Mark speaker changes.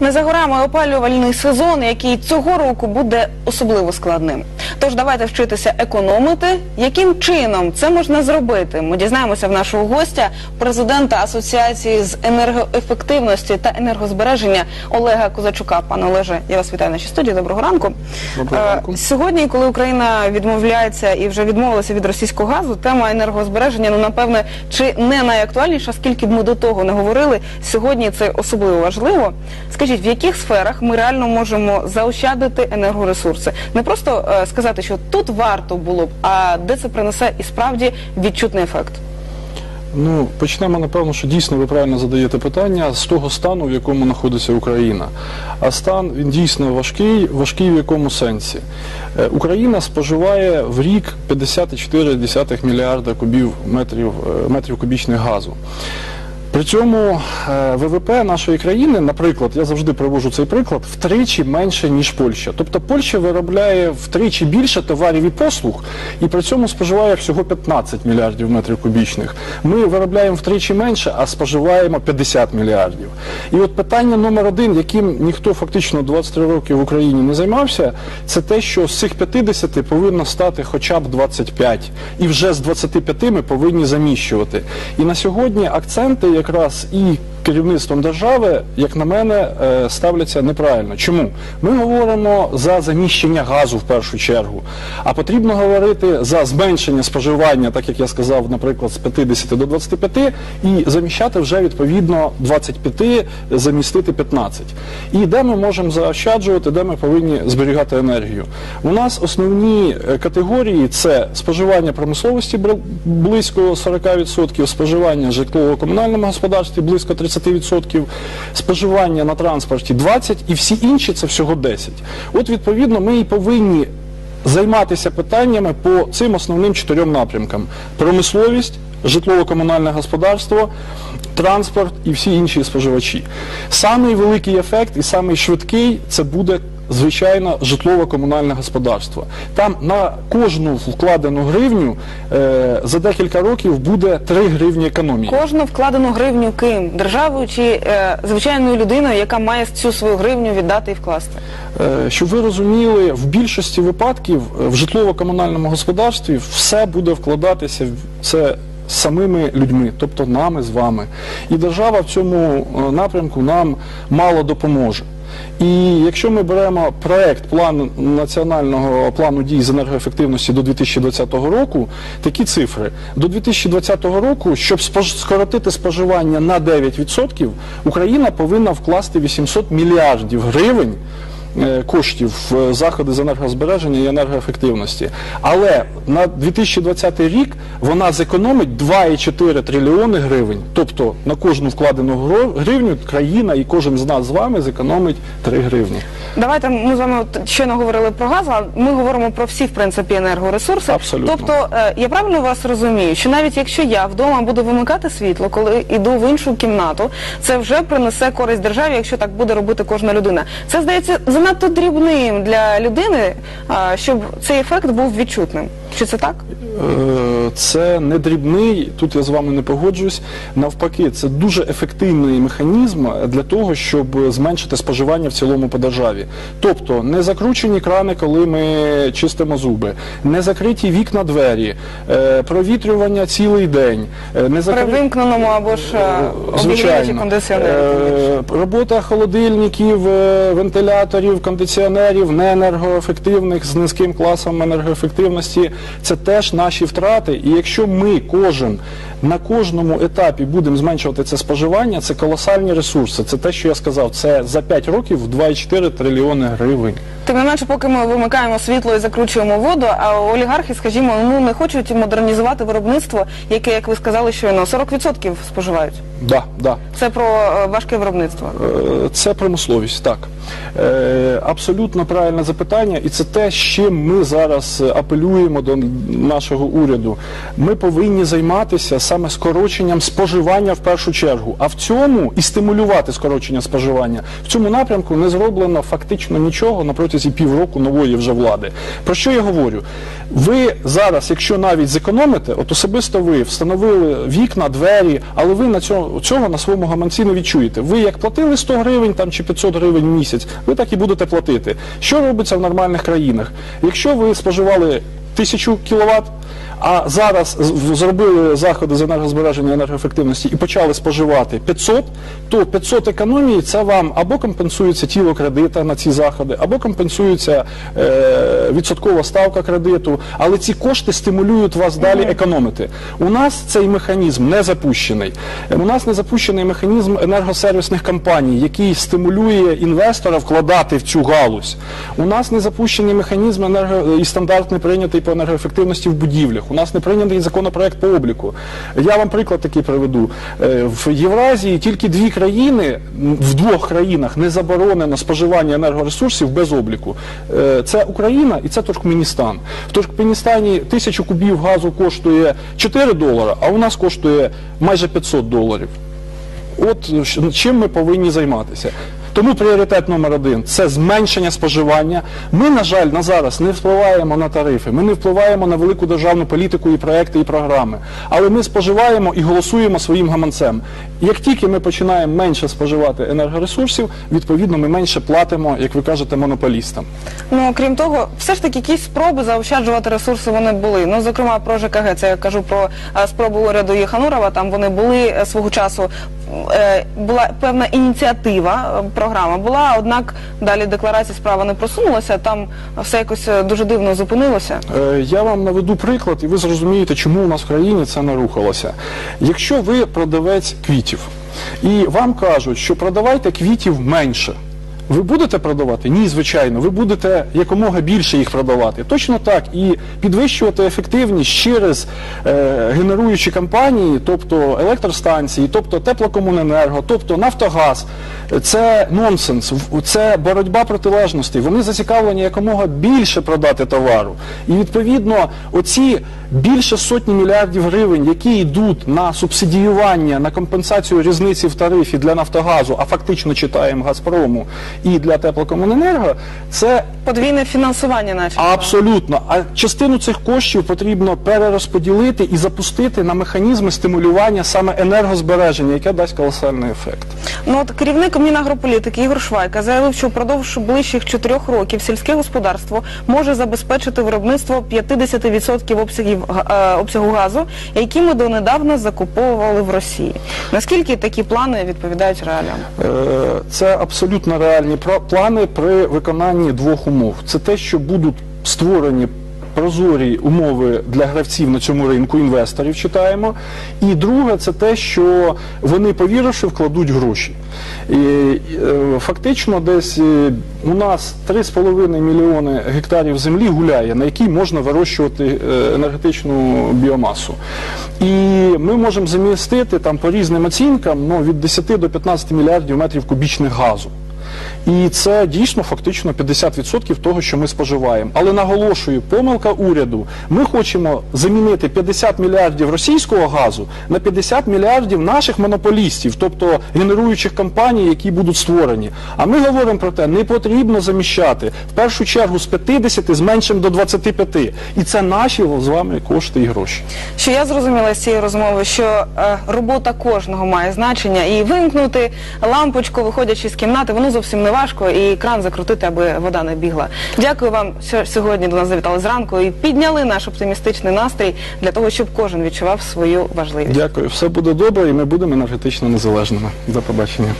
Speaker 1: Не за горами опалювальний сезон, який цього року буде особливо складним. Тож давайте вчитися економити. Яким чином це можна зробити? Ми дізнаємося в нашого гостя, президента Асоціації з енергоефективності та енергозбереження Олега Козачука. Пане Олеже, я вас вітаю в нашій студії. Доброго ранку.
Speaker 2: Доброго
Speaker 1: Е,
Speaker 2: ранку.
Speaker 1: Сьогодні, коли Україна відмовляється і вже відмовилася від російського газу, тема енергозбереження, ну напевне, чи не найактуальніша, скільки б ми до того не говорили. Сьогодні це особливо важливо. Скажіть, в яких сферах ми реально можемо заощадити енергоресурси? Не просто е, сказати, що тут варто було б, а де це принесе і справді відчутний ефект.
Speaker 2: Ну, почнемо, напевно, що дійсно ви правильно задаєте питання з того стану, в якому знаходиться Україна. А стан він дійсно важкий, важкий в якому сенсі. Е, Україна споживає в рік 54,4 мільярда кубів метрів, е, метрів кубічних газу. При цьому е, ВВП нашої країни, наприклад, я завжди привожу цей приклад, втричі менше, ніж Польща. Тобто Польща виробляє втричі більше товарів і послуг, і при цьому споживає всього 15 мільярдів метрів кубічних. Ми виробляємо втричі менше, а споживаємо 50 мільярдів. І от питання номер один, яким ніхто фактично 23 роки в Україні не займався, це те, що з цих 50 повинно стати хоча б 25. І вже з 25 ми повинні заміщувати. І на сьогодні акценти якраз і керівництвом держави, як на мене, е, ставляться неправильно. Чому? Ми говоримо за заміщення газу в першу чергу, а потрібно говорити за зменшення споживання, так як я сказав, наприклад, з 50 до 25, і заміщати вже відповідно 25, замістити 15. І де ми можемо заощаджувати, де ми повинні зберігати енергію. У нас основні е, категорії це споживання промисловості близько 40%, споживання житлово-комунальному господарстві близько 30%, споживання на транспорті 20% і всі інші це всього 10%. От відповідно ми і повинні займатися питаннями по цим основним чотирьом напрямкам: промисловість, житлово-комунальне господарство, транспорт і всі інші споживачі. Самий великий ефект і самий швидкий це буде. Звичайно, житлово-комунальне господарство. Там на кожну вкладену гривню е, за декілька років буде 3 гривні економії.
Speaker 1: Кожну вкладену гривню ким державою чи е, звичайною людиною, яка має цю свою гривню віддати і вкласти.
Speaker 2: Е, Щоб ви розуміли, в більшості випадків е, в житлово-комунальному господарстві все буде вкладатися в це самими людьми, тобто нами з вами. І держава в цьому е, напрямку нам мало допоможе. І якщо ми беремо проект план національного плану дій з енергоефективності до 2020 року, такі цифри. До 2020 року, щоб скоротити споживання на 9%, Україна повинна вкласти 800 мільярдів гривень коштів в заходи з енергозбереження і енергоефективності. Але на 2020 рік вона зекономить 2,4 трильйони гривень. Тобто на кожну вкладену гривню країна і кожен з нас з вами зекономить 3 гривні.
Speaker 1: Давайте ми з вами от щойно говорили про газ, а ми говоримо про всі в принципі енергоресурси.
Speaker 2: Абсолютно.
Speaker 1: Тобто е, я правильно вас розумію, що навіть якщо я вдома буду вимикати світло, коли йду в іншу кімнату, це вже принесе користь державі, якщо так буде робити кожна людина. Це здається занадто дрібним для людини, щоб цей ефект був відчутним. Чи це так?
Speaker 2: Е, Це не дрібний, тут я з вами не погоджуюсь. Навпаки, це дуже ефективний механізм для того, щоб зменшити споживання в цілому по державі. Тобто не закручені крани, коли ми чистимо зуби, не закриті вікна двері, е, провітрювання цілий день, е, не
Speaker 1: При вимкненому або ж обігрівачі кондиціонери.
Speaker 2: Робота холодильників, вентиляторів, кондиціонерів, неенергоефективних з низьким класом енергоефективності це теж наші втрати. І якщо ми кожен на кожному етапі будемо зменшувати це споживання, це колосальні ресурси. Це те, що я сказав. Це за 5 років 2,4 трильйони гривень.
Speaker 1: Тим не менше, поки ми вимикаємо світло і закручуємо воду, а олігархи, скажімо, ну не хочуть модернізувати виробництво, яке, як ви сказали, щойно 40% споживають.
Speaker 2: Да, да.
Speaker 1: Це про е, важке виробництво.
Speaker 2: Е, Це промисловість, так. Е, Абсолютно правильне запитання, і це те, з чим ми зараз апелюємо до нашого уряду. Ми повинні займатися саме скороченням споживання в першу чергу. А в цьому і стимулювати скорочення споживання. В цьому напрямку не зроблено фактично нічого на протязі півроку нової вже влади. Про що я говорю? Ви зараз, якщо навіть зекономите, от особисто ви встановили вікна, двері, але ви на цього, цього на своєму гаманці не відчуєте. Ви як платили 100 гривень там, чи 500 гривень в місяць, ви так і будете платити. Що робиться в нормальних країнах? Якщо ви споживали 1000 кВт, а зараз зробили заходи з енергозбереження енергоефективності і почали споживати 500, то 500 економії це вам або компенсується тіло кредита на ці заходи, або компенсується е, відсоткова ставка кредиту, але ці кошти стимулюють вас далі економити. У нас цей механізм не запущений. У нас не запущений механізм енергосервісних компаній, який стимулює інвестора вкладати в цю галузь. У нас не запущений механізм енерго... і стандарт не прийнятий по енергоефективності в будівлях. У нас не прийнятий законопроект по обліку. Я вам приклад такий приведу. Е, В Євразії тільки дві країни, в двох країнах не заборонено споживання енергоресурсів без обліку. Е, Це Україна і це Туркменістан. В Туркменістані тисячу кубів газу коштує 4 долара, а у нас коштує майже 500 доларів. От е, чим ми повинні займатися. Тому пріоритет номер один це зменшення споживання. Ми, на жаль, на зараз не впливаємо на тарифи, ми не впливаємо на велику державну політику і проекти і програми. Але ми споживаємо і голосуємо своїм гаманцем. Як тільки ми починаємо менше споживати енергоресурсів, відповідно ми менше платимо, як ви кажете, монополістам.
Speaker 1: Ну крім того, все ж таки якісь спроби заощаджувати ресурси вони були. Ну зокрема про ЖКГ, це я кажу про е, спробу уряду Єханурова. Там вони були е, свого часу. е, Була певна ініціатива, е, програма була, однак далі декларація справа не просунулася. Там все якось е, дуже дивно зупинилося.
Speaker 2: Е, Я вам наведу приклад, і ви зрозумієте, чому у нас в країні це не рухалося. Якщо ви продавець квітів, і вам кажуть, що продавайте квітів менше. Ви будете продавати? Ні, звичайно. Ви будете якомога більше їх продавати. Точно так. І підвищувати ефективність через е, генеруючі компанії, тобто електростанції, тобто теплокомуненерго, тобто Нафтогаз. Це нонсенс, це боротьба протилежностей. Вони зацікавлені якомога більше продати товару. І відповідно, оці більше сотні мільярдів гривень, які йдуть на субсидіювання, на компенсацію різниці в тарифі для Нафтогазу, а фактично читаємо Газпрому і для теплокомуненерго, це
Speaker 1: Подвійне фінансування, наче
Speaker 2: Абсолютно. А частину цих коштів потрібно перерозподілити і запустити на механізми стимулювання саме енергозбереження, яке дасть колосальний ефект.
Speaker 1: Ну от керівник Мінагрополітики Ігор Швайка заявив, що впродовж ближчих чотирьох років сільське господарство може забезпечити виробництво 50% обсягів е, обсягу газу, які ми донедавна закуповували в Росії. Наскільки такі плани відповідають реаліям?
Speaker 2: Е, Це абсолютно реальні про- плани при виконанні двох умов. Це те, що будуть створені прозорі умови для гравців на цьому ринку, інвесторів читаємо. І друге, це те, що вони, повіривши, вкладуть гроші. І, е, фактично, десь е, у нас 3,5 мільйони гектарів землі гуляє, на якій можна вирощувати е, енергетичну біомасу. І ми можемо замістити там по різним оцінкам ну, від 10 до 15 мільярдів метрів кубічних газу. І це дійсно фактично 50% того, що ми споживаємо. Але наголошую, помилка уряду. Ми хочемо замінити 50 мільярдів російського газу на 50 мільярдів наших монополістів, тобто генеруючих компаній, які будуть створені. А ми говоримо про те, не потрібно заміщати в першу чергу з 50 зменшимо до 25. І це наші з вами кошти і гроші.
Speaker 1: Що я зрозуміла з цієї розмови, що е, робота кожного має значення, і вимкнути лампочку, виходячи з кімнати, воно зовсім не важко, і кран закрутити, аби вода не бігла. Дякую вам, що сьогодні до нас завітали зранку і підняли наш оптимістичний настрій для того, щоб кожен відчував свою важливість.
Speaker 2: Дякую, все буде добре, і ми будемо енергетично незалежними. До побачення.